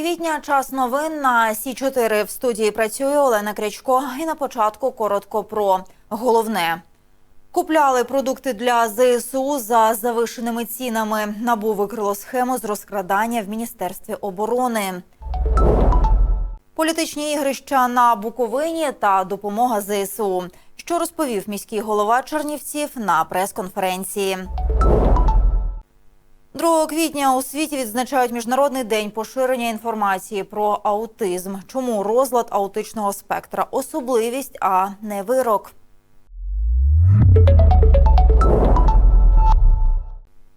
квітня час новин на Сі 4 В студії працює Олена Крячко. І на початку коротко про головне. Купляли продукти для ЗСУ за завишеними цінами. Набу викрило схему з розкрадання в Міністерстві оборони. Політичні ігрища на Буковині та допомога ЗСУ. Що розповів міський голова Чернівців на прес-конференції. 2 квітня у світі відзначають міжнародний день поширення інформації про аутизм. Чому розлад аутичного спектра особливість, а не вирок.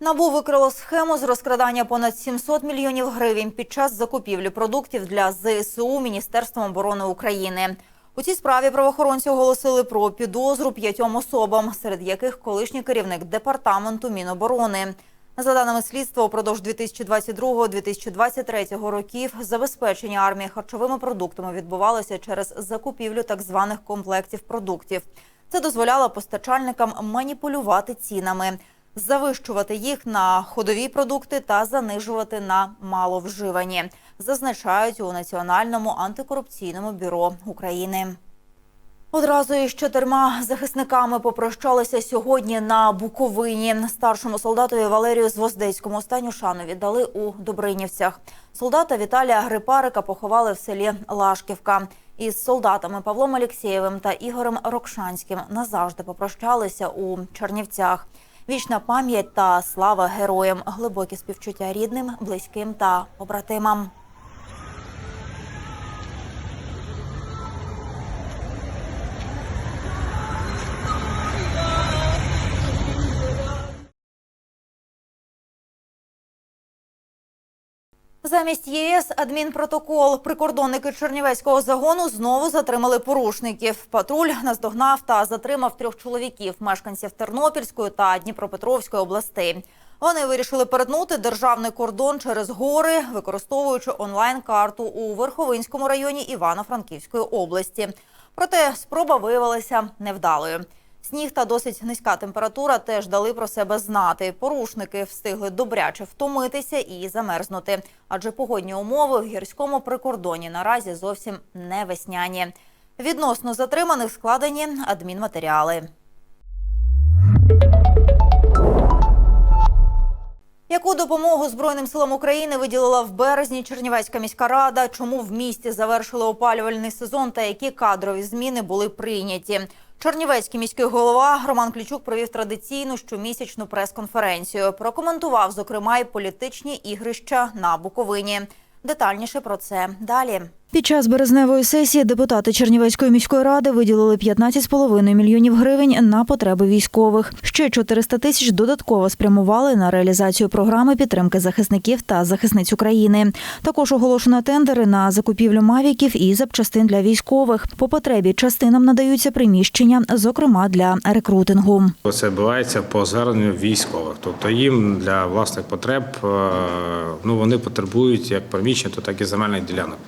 Набу викрило схему з розкрадання понад 700 мільйонів гривень під час закупівлі продуктів для ЗСУ Міністерством оборони України. У цій справі правоохоронці оголосили про підозру п'ятьом особам, серед яких колишній керівник департаменту Міноборони. За даними слідства, упродовж 2022-2023 років забезпечення армії харчовими продуктами відбувалося через закупівлю так званих комплектів продуктів. Це дозволяло постачальникам маніпулювати цінами, завищувати їх на ходові продукти та занижувати на маловживані, зазначають у Національному антикорупційному бюро України. Одразу із чотирма захисниками попрощалися сьогодні на Буковині. Старшому солдатові Валерію Звоздецькому останню шану віддали у Добринівцях. Солдата Віталія Грипарика поховали в селі Лашківка. Із солдатами Павлом Алєксєєвим та Ігорем Рокшанським назавжди попрощалися у Чернівцях. Вічна пам'ять та слава героям, глибокі співчуття рідним, близьким та побратимам. Замість ЄС адмінпротокол. Прикордонники Чернівецького загону знову затримали порушників. Патруль наздогнав та затримав трьох чоловіків, мешканців Тернопільської та Дніпропетровської областей. Вони вирішили перетнути державний кордон через гори, використовуючи онлайн-карту у Верховинському районі Івано-Франківської області. Проте спроба виявилася невдалою. Сніг та досить низька температура теж дали про себе знати. Порушники встигли добряче втомитися і замерзнути, адже погодні умови в гірському прикордоні наразі зовсім не весняні. Відносно затриманих складені адмінматеріали. Яку допомогу Збройним силам України виділила в березні Чернівецька міська рада? Чому в місті завершили опалювальний сезон та які кадрові зміни були прийняті? Чернівецький міський голова Роман Клічук провів традиційну щомісячну прес-конференцію. Прокоментував, зокрема, й політичні ігрища на Буковині. Детальніше про це далі. Під час березневої сесії депутати Чернівецької міської ради виділили 15,5 мільйонів гривень на потреби військових. Ще 400 тисяч додатково спрямували на реалізацію програми підтримки захисників та захисниць України. Також оголошено тендери на закупівлю мавіків і запчастин для військових. По потребі частинам надаються приміщення, зокрема для рекрутингу. Це відбувається по зверненню військових. Тобто їм для власних потреб е, ну, вони потребують як приміщень, то так і земельних ділянок.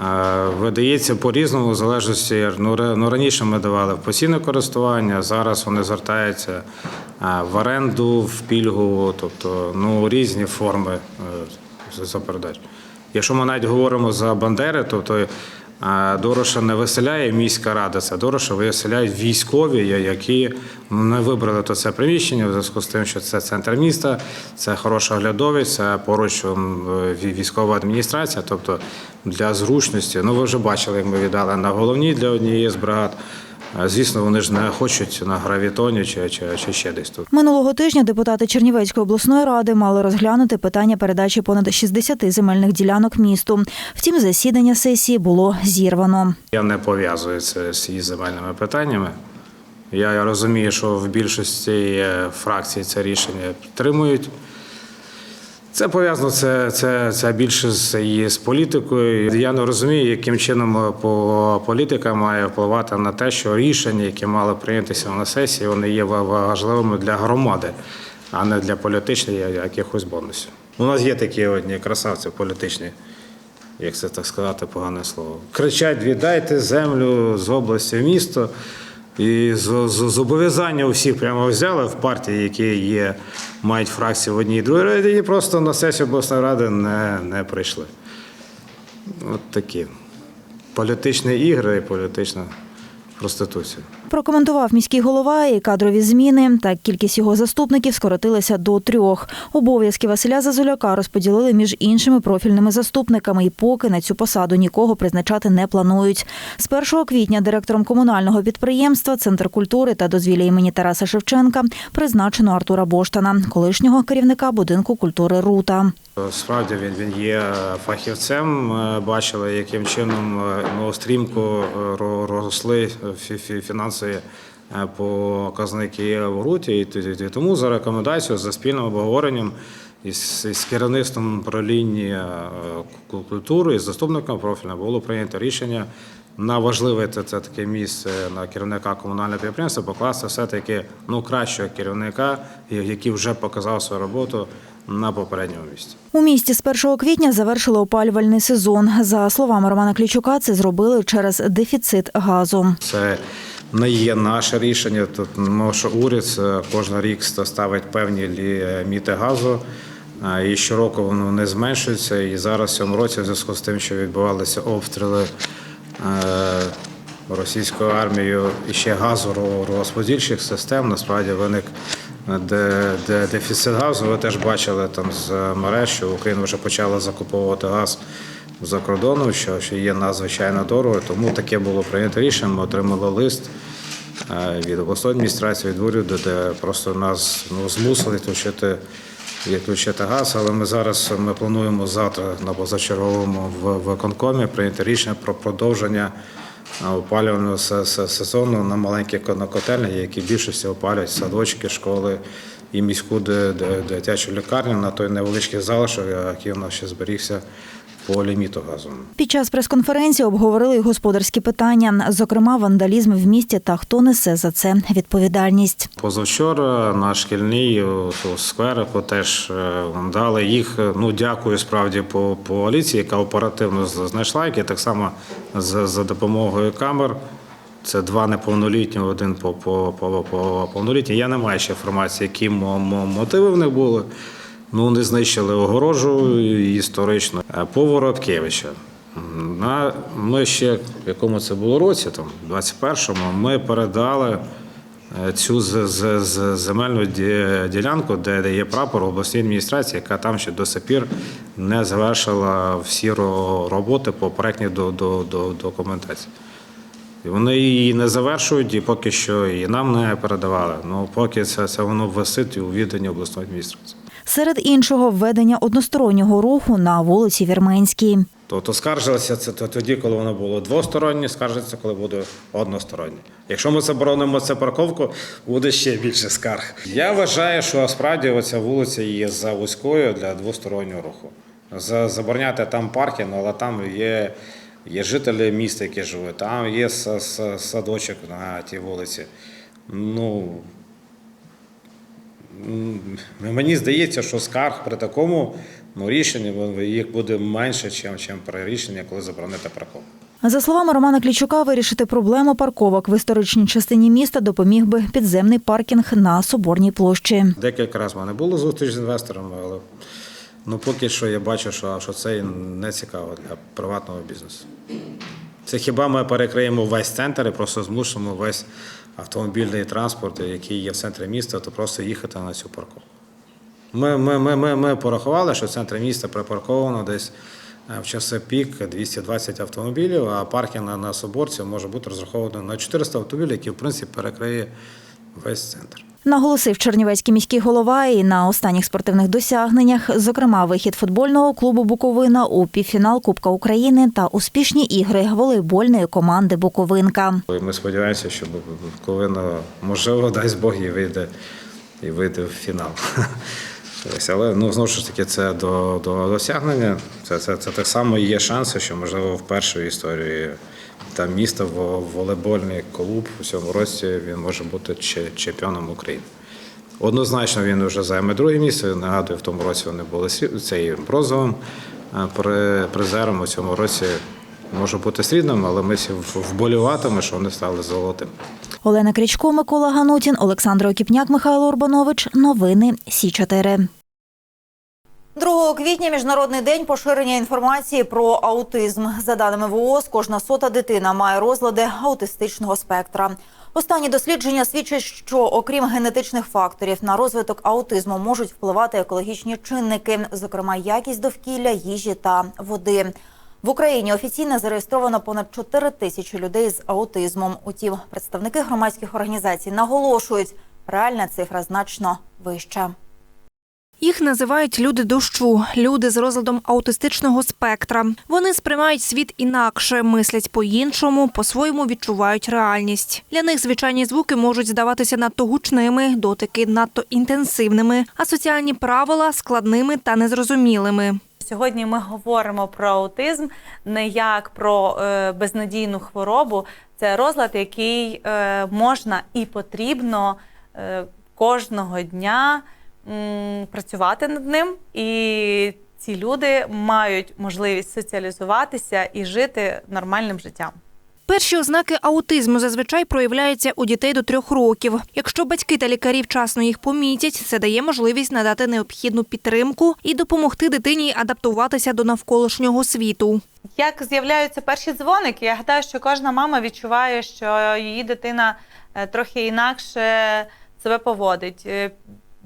Е, Видається по-різному, в залежності. Ну, ну, раніше ми давали в постійне користування, зараз вони звертаються е, в оренду, в пільгу, тобто ну, різні форми е, за передачу. Якщо ми навіть говоримо за Бандери, тобто Дороша не виселяє міська рада, це Дороша виселяють військові, які не вибрали то це приміщення в зв'язку з тим, що це центр міста, це хороша оглядовість, це поруч військова адміністрація. Тобто для зручності, ну ви вже бачили, як ми віддали на головній для однієї з бригад. Звісно, вони ж не хочуть на гравітоні чи, чи, чи ще десь тут. Минулого тижня депутати Чернівецької обласної ради мали розглянути питання передачі понад 60 земельних ділянок місту. Втім, засідання сесії було зірвано. Я не пов'язую це з її земельними питаннями. Я розумію, що в більшості е, фракцій це рішення підтримують. Це пов'язано це, це, це більше з її з політикою. Я не розумію, яким чином е, по- політика має впливати на те, що рішення, які мали прийнятися на сесії, вони є важливими для громади, а не для політичних якихось бонусів. У нас є такі одні красавці політичні як це так сказати, погане слово. Кричать: віддайте землю з області в місто. І зобов'язання усіх прямо взяли в партії, які є, мають фракції в одній і другій раді, і просто на сесію обласної ради не, не прийшли. От такі політичні ігри і політична проституція. Прокоментував міський голова і кадрові зміни. Так кількість його заступників скоротилася до трьох. Обов'язки Василя Зазуляка розподілили між іншими профільними заступниками, і поки на цю посаду нікого призначати не планують. З 1 квітня директором комунального підприємства Центр культури та дозвілля імені Тараса Шевченка призначено Артура Боштана, колишнього керівника будинку культури Рута. Справді він, він є фахівцем. Ми Бачили, яким чином е, ну, стрімко е, росли фі- фі- фінансові е, показники в руті. І тому за рекомендацією, за спільним обговоренням із, керівництвом управління е, культури і заступником профільного було прийнято рішення на важливе це, це таке місце на керівника комунального підприємства покласти все-таки ну, кращого керівника, який вже показав свою роботу на попередньому місці. У місті з 1 квітня завершили опалювальний сезон. За словами Романа Клічука, це зробили через дефіцит газу. Це не є наше рішення. Тут що уряд е, кожен рік ставить певні ліміти газу. е, І щороку воно не зменшується. І зараз в цьому році, в зв'язку з тим, що відбувалися обстріли російською армією ще газорозподільчих систем, насправді виник е, де, де дефіцит газу. Ви теж бачили там з мереж, що Україна вже почала закуповувати газ за кордоном, що, що є надзвичайно дорого. Тому таке було прийнято рішення. Ми отримали лист е, від обласної адміністрації, від уряду, де просто нас ну, змусили відключити, відключити газ. Але ми зараз ми плануємо завтра на позачерговому в виконкомі прийняти рішення про продовження е, опалювального се- се- сезону на маленькі ко- котельні, які більшості опалюють садочки, школи і міську дитячу лікарню на той невеличкий залишок, який у нас ще зберігся по ліміту газу. Під час прес-конференції обговорили й господарські питання, зокрема вандалізм в місті та хто несе за це відповідальність. Позавчора на шкільній у скверику теж е, дали їх. е, Ну дякую справді по поліції, яка оперативно знайшла, які так само за, за допомогою камер. Це два неповнолітні, один по, по, по, по повнолітні. Я не маю ще інформації, які мо- мо- мотиви в них були. Ну, вони знищили огорожу історично. Е, По На, ми ще в якому це було році, там, 21-му, ми передали е, цю земельну ділянку, де, є прапор обласній адміністрації, яка там ще до сих пір не завершила всі роботи по проектній до, до, до, документації. І вони її не завершують, і поки що і нам не передавали. Ну поки це, це воно висить у відданні обласної адміністрації. Серед іншого введення одностороннього руху на вулиці Вірменській. Тобто скаржилися це тоді, коли воно було двостороннє, скаржиться, коли буде одностороннє. Якщо ми заборонимо це парковку, буде ще більше скарг. Я вважаю, що справді оця вулиця є за вузькою для двостороннього руху. Забороняти там паркінг, але там є, є жителі міста, які живуть, там є са- са- садочок на тій вулиці. Ну, Мені здається, що скарг при такому ну, рішенні їх буде менше, ніж при рішенні, коли заборонити парковку. За словами Романа Клічука, вирішити проблему парковок в історичній частині міста допоміг би підземний паркінг на Соборній площі. Декілька разів в мене було зустріч з інвесторами, але ну, поки що я бачу, що, що це не цікаво для приватного бізнесу. Це хіба ми перекриємо весь центр і просто змусимо весь автомобільний транспорт, який є в центрі міста, то просто їхати на цю парковку. Ми, ми, ми, ми, ми порахували, що в центрі міста припарковано десь е, в часи пік 220 автомобілів, а паркінг на, на Соборці може бути розрахований на 400 автомобілів, які в принципі перекриє весь центр. Наголосив Чернівецький міський голова і на останніх спортивних досягненнях, зокрема, вихід футбольного клубу Буковина у півфінал Кубка України та успішні ігри волейбольної команди Буковинка. Ми сподіваємося, що Буковина, можливо, дасть Бог і вийде, і вийде в фінал. Але ну, знову ж таки, це до, до досягнення. Це, це, це так само є шанси, що, можливо, в історії там міста во- волейбольний клуб у цьому році він може бути чемпіоном України. Однозначно він вже займе друге місце. Нагадую, в тому році вони були цей бронзовим е, призером. У цьому році може бути срібним, але ми всі в- вболіватимемо, що вони стали золотим. Олена Крічко, Микола Ганутін, Олександр Окіпняк, Михайло Урбанович. Новини Сі 4 2 квітня міжнародний день поширення інформації про аутизм. За даними ВООЗ, кожна сота дитина має розлади аутистичного спектра. Останні дослідження свідчать, що окрім генетичних факторів на розвиток аутизму можуть впливати екологічні чинники, зокрема якість довкілля, їжі та води. В Україні офіційно зареєстровано понад 4 тисячі людей з аутизмом. Утім, представники громадських організацій наголошують, реальна цифра значно вища. Їх називають люди дощу, люди з розладом аутистичного спектра. Вони сприймають світ інакше, мислять по-іншому, по-своєму відчувають реальність. Для них звичайні звуки можуть здаватися надто гучними, дотики надто інтенсивними, а соціальні правила складними та незрозумілими. Сьогодні ми говоримо про аутизм не як про е, безнадійну хворобу. Це розлад, який е, можна і потрібно е, кожного дня працювати над ним. І ці люди мають можливість соціалізуватися і жити нормальним життям. Перші ознаки аутизму зазвичай проявляються у дітей до трьох років. Якщо батьки та лікарі вчасно їх помітять, це дає можливість надати необхідну підтримку і допомогти дитині адаптуватися до навколишнього світу. Як з'являються перші дзвоники, я гадаю, що кожна мама відчуває, що її дитина е, трохи інакше себе поводить.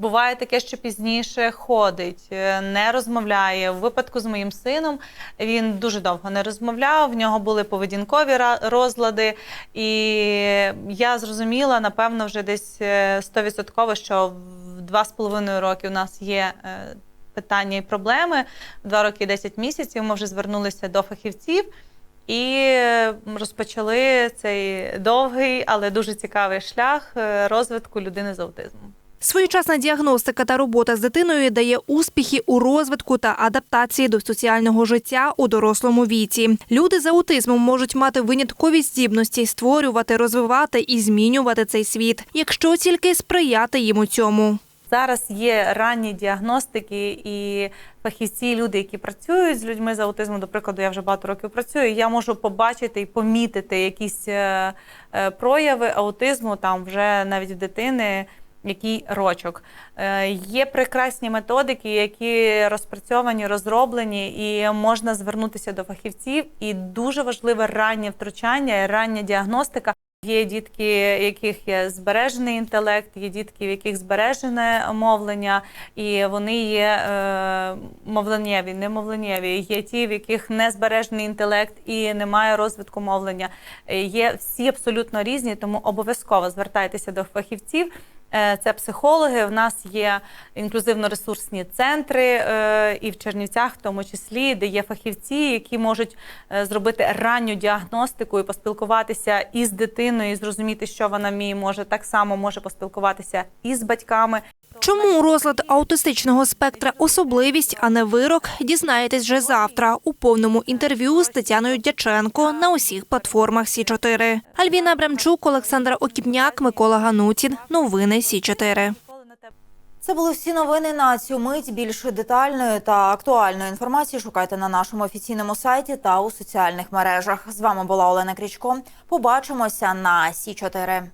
Буває таке, що пізніше ходить, е, не розмовляє. У випадку з моїм сином він дуже довго не розмовляв. В нього були поведінкові розлади, і я зрозуміла, напевно, вже десь е, 100%, що в два з половиною роки у нас є е, питання і проблеми. Два роки і 10 місяців ми вже звернулися до фахівців і розпочали цей довгий, але дуже цікавий шлях розвитку людини з аутизмом. Своєчасна діагностика та робота з дитиною дає успіхи у розвитку та адаптації до соціального життя у дорослому віці. Люди з аутизмом можуть мати виняткові здібності створювати, розвивати і змінювати цей світ, якщо тільки сприяти їм у цьому. Зараз є ранні діагностики і фахівці, люди, які працюють з людьми з аутизмом, до прикладу, я вже багато років працюю. Я можу побачити і помітити якісь е, е, прояви аутизму там вже навіть в дитини. Який рочок Е, є прекрасні методики, які розпрацьовані, розроблені, і можна звернутися до фахівців. І дуже важливе раннє втручання, рання діагностика. Є дітки, яких є збережений інтелект, є дітки, в яких збережене мовлення, і вони є е, мовленнєві, немовленєві. Є ті, в яких не збережений інтелект і немає розвитку мовлення. Е, Є всі абсолютно різні, тому обов'язково звертайтеся до фахівців. Е, Це психологи. В нас є інклюзивно-ресурсні центри е, і в Чернівцях, в тому числі, де є фахівці, які можуть е, зробити ранню діагностику і поспілкуватися із дитиною, і зрозуміти, що вона вміє, може так само може поспілкуватися і з батьками. Чому розлад аутистичного спектра особливість, а не вирок, дізнаєтесь вже завтра у повному інтерв'ю з Тетяною Дяченко на усіх платформах Сі 4 Альвіна Абрамчук, Олександр Окіпняк, Микола Ганутін. Новини Сі 4 Це були всі новини на цю мить. Більше детальної та актуальної інформації шукайте на нашому офіційному сайті та у соціальних мережах. З вами була Олена Крічко. Побачимося на Сі 4